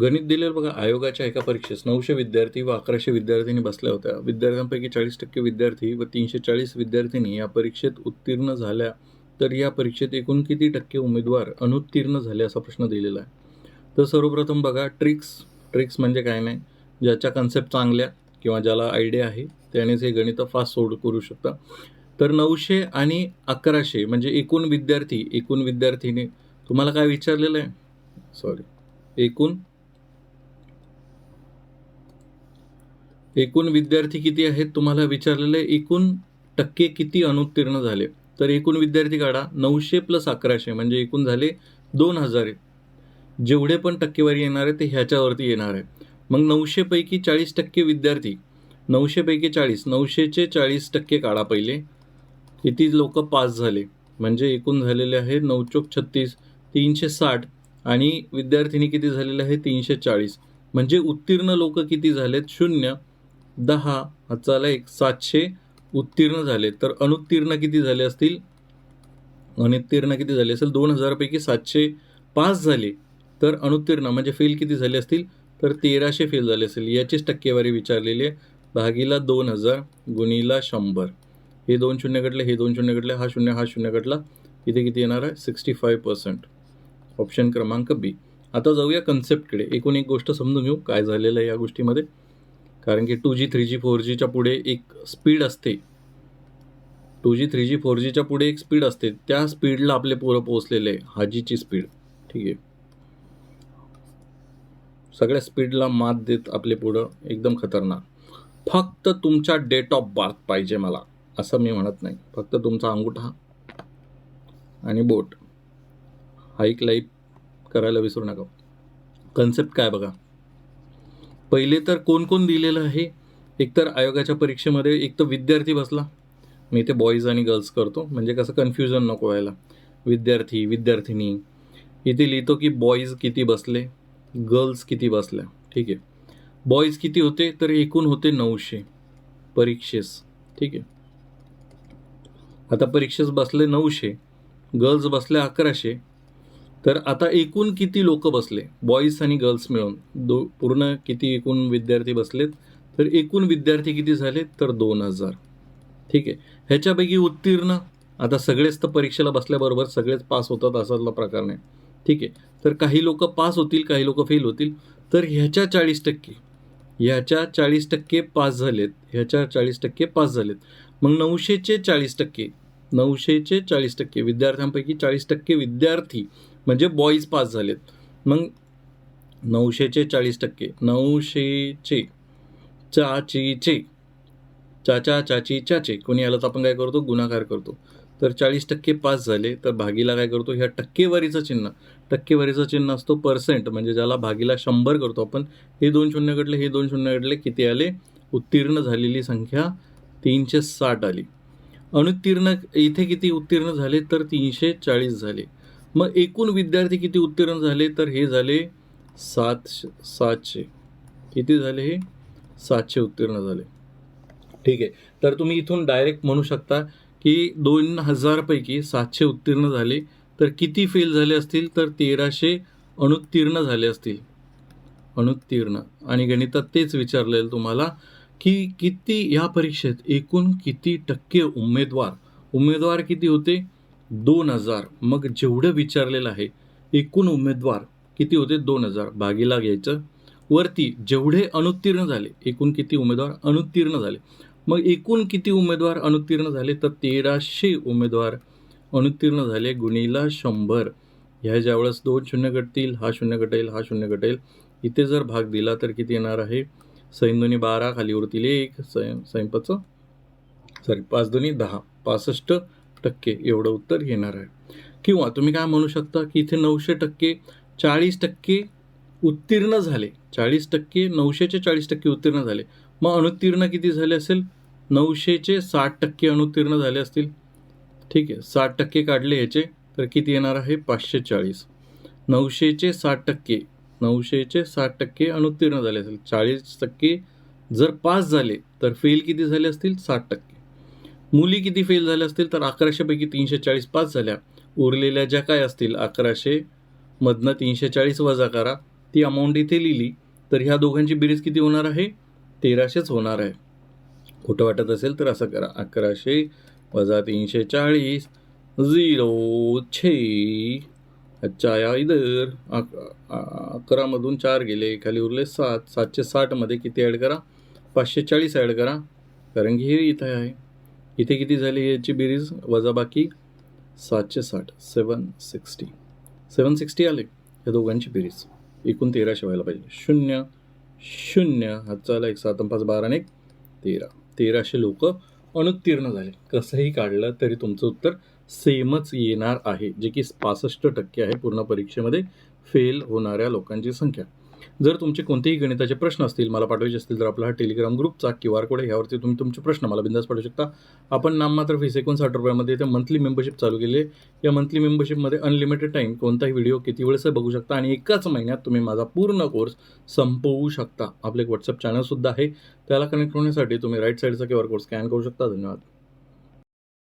गणित दिलेलं बघा आयोगाच्या एका परीक्षेस नऊशे विद्यार्थी व अकराशे विद्यार्थ्यांनी बसल्या होत्या. विद्यार्थ्यांपैकी चाळीस टक्के विद्यार्थी व तीनशे चाळीस विद्यार्थ्यांनी या परीक्षेत उत्तीर्ण झाल्या. तर या परीक्षेत एकूण किती टक्के उमेदवार अनुत्तीर्ण झाले असा प्रश्न दिलेला आहे. तर सर्वप्रथम बघा ट्रिक्स. ट्रिक्स म्हणजे काय नाही? ज्याच्या कन्सेप्ट चांगल्या किंवा ज्याला आयडिया आहे त्यानेच हे गणित फास्ट सोड करू शकता. तर नऊशे आणि अकराशे म्हणजे एकूण विद्यार्थी एकूण विद्यार्थीने. तुम्हाला काय विचारलेलं आहे? सॉरी एकूण एकूण विद्यार्थी किती आहेत तुम्हाला विचारलेले एकूण टक्के किती अनुत्तीर्ण झाले? तर एकूण विद्यार्थी काढा नऊशे प्लस अकराशे म्हणजे एकूण झाले दोन हजार जेवढे पण टक्केवारी येणार आहे ते ह्याच्यावरती येणार आहे. मग नऊशेपैकी चाळीस टक्के विद्यार्थी नऊशेपैकी चाळीस नऊशेचे चाळीस टक्के काढा पहिले. किती लोक पास झाले? म्हणजे एकूण झालेले आहे नऊ चोक छत्तीस तीनशे साठ आणि विद्यार्थिनी किती झालेले आहे तीनशे चाळीस. म्हणजे उत्तीर्ण लोक किती झालेत? शून्य. दहा हाचाला एक सातशे उत्तीर्ण झाले. तर अनुत्तीर्ण किती झाले असतील? अनुत्तीर्ण किती झाले असेल? दोन हजारपैकी सातशे पास झाले. तर अनुत्तीर्ण म्हणजे फेल किती झाले असतील? तर तेराशे फेल झाले असेल. याचीच टक्केवारी विचारलेली आहे. भागीला दोन हजार गुणीला शंभर. हे दोन शून्य घटले हे दोन शून्य कटले हा शून्य हा शून्य घटला इथे किती येणार आहे? Sixty five percent. ऑप्शन क्रमांक बी. आता जाऊया कन्सेप्टकडे एकूण एक गोष्ट समजून घेऊ. काय झालेलं आहे या गोष्टीमध्ये? कारण की two G three G four जीच्या पुढे एक स्पीड असते. Two G three G four जीच्या पुढे एक स्पीड असते. त्या स्पीडला आपले पोरं पोहोचलेले आहे हाजीची स्पीड. ठीक आहे. सगळ्या स्पीडला मात देत आपले पुढं एकदम खतरनाक. फक्त तुमचा डेट ऑफ बर्थ पाहिजे मला. असं मी म्हणत नाही. फक्त तुमचा अंगुठा आणि बोट. हाईक लाईक करायला विसरू नका. कन्सेप्ट काय बघा? पहिले तर कोण कोण दिलेलं आहे? एकतर आयोगाच्या परीक्षेमध्ये एक तर विद्यार्थी बसला. मी इथे बॉईज आणि गर्ल्स करतो. म्हणजे कसं कन्फ्युजन नको व्हायला. विद्यार्थी विद्यार्थिनी. इथे लिहितो की बॉईज किती बसले गर्ल्स किती बसल्या. ठीक आहे. बॉईज किती होते? तर एकूण होते नऊशे. परीक्षेस. ठीक आहे. आता परीक्षेस बसले नऊशे. गर्ल्स बसल्या अकराशे. तर आता एकूण किती लोक बसले? बॉईज आणि गर्ल्स मिळून. दो पूर्ण किती एकूण विद्यार्थी बसलेत? तर एकूण विद्यार्थी किती झाले तर दोन हजार. ठीक आहे. ह्याच्यापैकी उत्तीर्ण आता सगळेच तर परीक्षेला बसल्याबरोबर सगळेच पास होतात असातला प्रकार नाही. ठीक आहे. तर काही लोक पास होतील काही लोक फेल होतील. तर ह्याच्या चाळीस टक्के ह्याच्या चाळीस टक्के पास झालेत. ह्याच्या चाळीस टक्के पास झालेत. मग नऊशेचे चाळीस टक्के नऊशेचे चाळीस टक्के विद्यार्थ्यांपैकी चाळीस टक्के विद्यार्थी म्हणजे बॉईज पास झालेत. मग नऊशेचे चाळीस टक्के नऊशेचे चाचीचे चाचा चाची चाचे कोणी आलं तर आपण काय करतो? गुणाकार करतो. तर चाळीस टक्के पास झाले तर भागीला काय करतो? ह्या टक्केवारीचं चिन्ह. टक्केवारीचं चिन्ह असतो पर्सेंट म्हणजे ज्याला भागीला शंभर करतो आपण हे दोन शून्य घडले हे दोन शून्य घडले किती आले? उत्तीर्ण झालेली संख्या तीनशे साठ आली. अनुत्तीर्ण इथे किती उत्तीर्ण झाले? तर तीनशे चाळीस झाले. मग एकूण विद्यार्थी किती उत्तीर्ण झाले? तर हे झाले सात सातशे. किती झाले हे? सातशे उत्तीर्ण झाले. ठीक आहे. तर तुम्ही इथून डायरेक्ट म्हणू शकता की दोन हजारपैकी सातशे उत्तीर्ण झाले. तर किती फेल झाले असतील? तर तेराशे अनुत्तीर्ण झाले असतील. अनुत्तीर्ण. आणि गणितात तेच विचारलेलं तुम्हाला की किती या परीक्षेत एकूण किती टक्के उमेदवार? उमेदवार किती होते? दोन हजार. मग जेवढं विचारलेलं आहे एकूण उमेदवार किती होते? दोन हजार. भागीला घ्यायचं. वरती जेवढे अनुत्तीर्ण झाले एकूण किती उमेदवार? अनुत्तीर्ण झाले. मग एकूण किती उमेदवार अनुत्तीर्ण झाले? तर तेराशे उमेदवार अनुत्तीर्ण झाले. गुणीला शंभर. ह्या ज्यावेळेस दोन शून्य घटतील हा शून्य घटेल हा शून्य घटेल. इथे जर भाग दिला तर किती येणार आहे? सैन दोन्ही बारा खाली उरतील एक सैन सैंपाचं सॉरी पाच दोन्ही दहा. पासष्ट टक्के एवढं उत्तर येणार आहे. किंवा तुम्ही काय म्हणू शकता की इथे नऊशे टक्के चाळीस टक्के उत्तीर्ण झाले. चाळीस टक्के नऊशेचे चाळीस टक्के उत्तीर्ण झाले. मग अनुत्तीर्ण किती झाले असेल? नऊशेचे साठ टक्के अनुत्तीर्ण झाले असतील. ठीक आहे साठ टक्के काढले ह्याचे तर किती येणार आहे? पाचशे चाळीस. नऊशेचे साठ टक्के नऊशेचे साठ टक्के अनुत्तीर्ण झाले असेल. चाळीस टक्के जर पास झाले तर फेल किती झाले असतील? साठ टक्के. मुली किती फेल झाल्या असतील तर अकराशेपैकी तीनशे चाळीस पास झाल्या. उरलेल्या ज्या काय असतील अकराशे मधनं तीनशे चाळीस वजा करा. ती अमाऊंट इथे लिहिली. तर ह्या दोघांची बेरीज किती होणार आहे? तेराशेच होणार आहे. खोटं वाटत असेल तर असं करा. अकराशे वजा तीनशे चाळीस झिरो छे. अच्छा या इधर. अक- अकरामधून चार गेले. खाली उरले सात. सातशे साठमध्ये किती ॲड करा? पाचशे चाळीस ॲड करा. कारण की हे इथं आहे. इथे किती झाली याची बेरीज? वजाबाकी सातशे साठ सेवन सिक्स्टी सेवन सिक्स्टी आले. या दोघांची बेरीज. एकूण तेराशे व्हायला पाहिजे. शून्य शून्य. हातचा आला एक सात पाच बारा आणि एक तेरा. तेराशे लोक अनुत्तीर्ण झाले. कसंही काढलं तरी तुमचं उत्तर सेमच येणार आहे. जे की पासष्ट टक्के आहे पूर्ण परीक्षेमध्ये फेल होणाऱ्या लोकांची संख्या. जर तुमचे कोणतेही गणिताचे प्रश्न असतील मला पाठवायचे असतील तर आपला हा टेलिग्राम ग्रुपचा क्यू आर कोड आहे यावरती तुम्ही तुमचे प्रश्न मला बिंदास पाठवू शकता. आपण नाममात्र फीस एकोणसाठ रुपयामध्ये ते मंथली मेंबरशिप चालू केली आहे. या मंथली मेंबरशिपमध्ये अनलिमिटेड टाईम कोणताही व्हिडिओ किती वेळेस बघू शकता आणि एकाच महिन्यात तुम्ही माझा पूर्ण कोर्स संपवू शकता. आपले एक व्हॉट्सअप चॅनलसुद्धा आहे. त्याला कनेक्ट होण्यासाठी तुम्ही राईट साईडचा क्यू आर कोड स्कॅन करू शकता. धन्यवाद.